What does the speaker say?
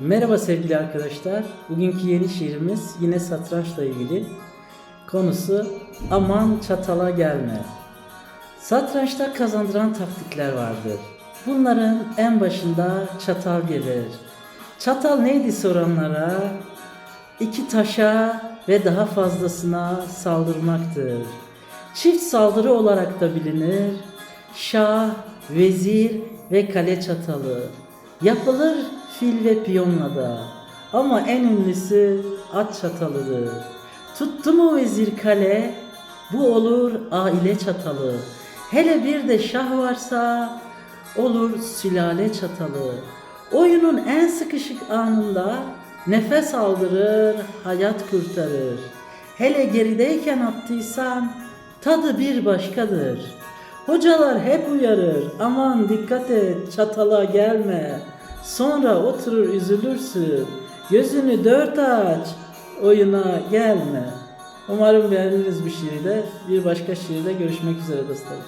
Merhaba sevgili arkadaşlar. Bugünkü yeni şiirimiz yine satrançla ilgili. Konusu aman çatala gelme. Satrançta kazandıran taktikler vardır. Bunların en başında çatal gelir. Çatal neydi soranlara? İki taşa ve daha fazlasına saldırmaktır. Çift saldırı olarak da bilinir. Şah, vezir ve kale çatalı. Yapılır fil ve piyonla da. Ama en ünlüsü at çatalıdır. Tuttu mu vezir kale, bu olur aile çatalı. Hele bir de şah varsa olur sülale çatalı. Oyunun en sıkışık anında nefes aldırır, hayat kurtarır. Hele gerideyken attıysan tadı bir başkadır. Hocalar hep uyarır, aman dikkat et çatala gelme. Sonra oturur üzülürsün, gözünü dört aç, oyuna gelme. Umarım beğendiniz bu şiiri de. Bir başka şiirde görüşmek üzere dostlarım.